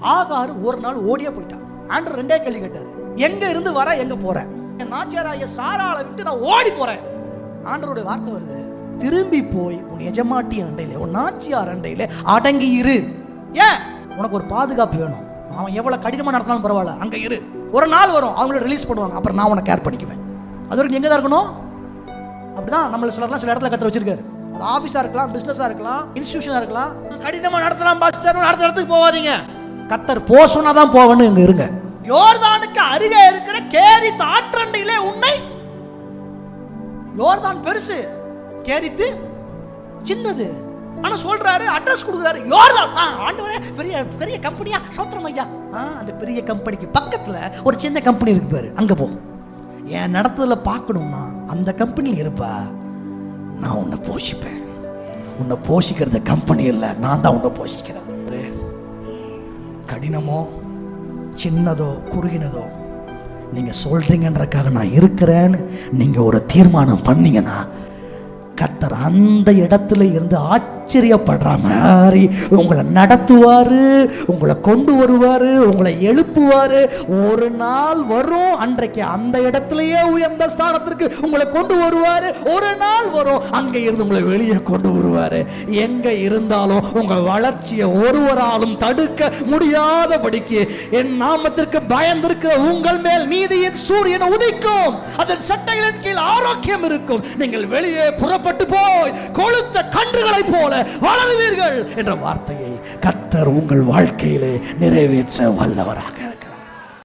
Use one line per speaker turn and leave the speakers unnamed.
ஆகாரு ஒரு நாள் ஓடியே போயிட்டான். ஆண்டர் ரெண்டே கேள்வி கேட்டாரு. எங்க இருந்து வர எங்க போற? என் நாச்சியாராய சாராளை விட்டு நான் ஓடி போறேன். ஆண்டருடைய வார்த்தை வருது திரும்பி போய் உன் எஜமாட்டி அண்டையில உன் நாச்சியார் அண்டையில அடங்கி இரு. ஏன்? உனக்கு ஒரு பாதுகாப்பு வேணும். அவன் எவ்வளவு கடினமா நடத்தினாலும் பரவாயில்ல. அங்க இரு. ஒரு நாள் வரும் அவங்கள ரிலீஸ் பண்ணுவாங்க. அப்புறம் நான் உன்னை கேர் பண்ணிக்குவேன். அது வரைக்கும் எங்கே எங்க தான் இருக்கணும்? அப்படிதான் நம்மள சிலர்லாம் சில இடத்துல கற்று வச்சிருக்காரு. அது ஆஃபீஸாக இருக்கலாம் பிஸ்னஸாக இருக்கலாம் இன்ஸ்டியூஷனாக இருக்கலாம். கடினமாக நடத்தலாம் பாஸ்டர். அடுத்த இடத்துக்கு போகாதீங்க. கத்தர் போசுனா தான் போவேன்னு இங்க இருங்க. யோர்தானுக்கு அருகே இருக்கிற கேரி ஆற்றண்டையிலே உன்னை யோர்தான் பெருசு கேரித்து சின்னது. ஆனா சொல்றாரு அட்ரஸ் கொடுக்குறாரு யோர்தான். ஆ, ஆண்டவரே பெரிய பெரிய கம்பெனியா? சோத்திரம் ஐயா. ஆ, அந்த பெரிய கம்பெனிக்கு பக்கத்துல ஒரு சின்ன கம்பெனி இருக்கு பாரு அங்க போ. என் நடத்ததில் பார்க்கணும்னா அந்த கம்பெனியில் இருப்பா நான் உன்னை போஷிப்பேன். உன்னை போஷிக்கிறது கம்பெனி இல்லை நான் தான் உன்னை போஷிக்கிறேன். கடினமோ சின்னதோ குறுகினதோ நீங்கள் சொல்கிறீங்கன்றக்காக நான் இருக்கிறேன்னு நீங்கள் ஒரு தீர்மானம் பண்ணீங்கன்னா கத்தர் அந்த இடத்துல இருந்து ஆச்சரியப்படுற மாதிரி உங்களை நடத்துவாரு உங்களை கொண்டு வருவாரு உங்களை எழுப்புவாரு. ஒரு நாள் வரும் அன்றைக்கு அந்த இடத்துலயே உயர்ந்த ஸ்தானத்திற்கு உங்களை கொண்டு வருவாரு. ஒரு நாள் வரும் அங்கே இருந்து உங்களை வெளியே கொண்டு வருவாரு. எங்க இருந்தாலும் உங்க வளர்ச்சியை ஒருவராலும் தடுக்க முடியாதபடிக்கு என் நாமத்திற்கு பயந்திருக்கிற உங்கள் மேல் நீதியின் சூரியன் உதிக்கும். அதன் சட்டைகளின் கீழ் ஆரோக்கியம் இருக்கும். நீங்கள் வெளியே புறப்பட்டு போய் கொளுத்த கன்றுகளைப் போல வளருவீர்கள் என்ற வார்த்தையை கத்தர் உங்கள் வாழ்க்கையிலே நிறைவேற்ற வல்லவராக.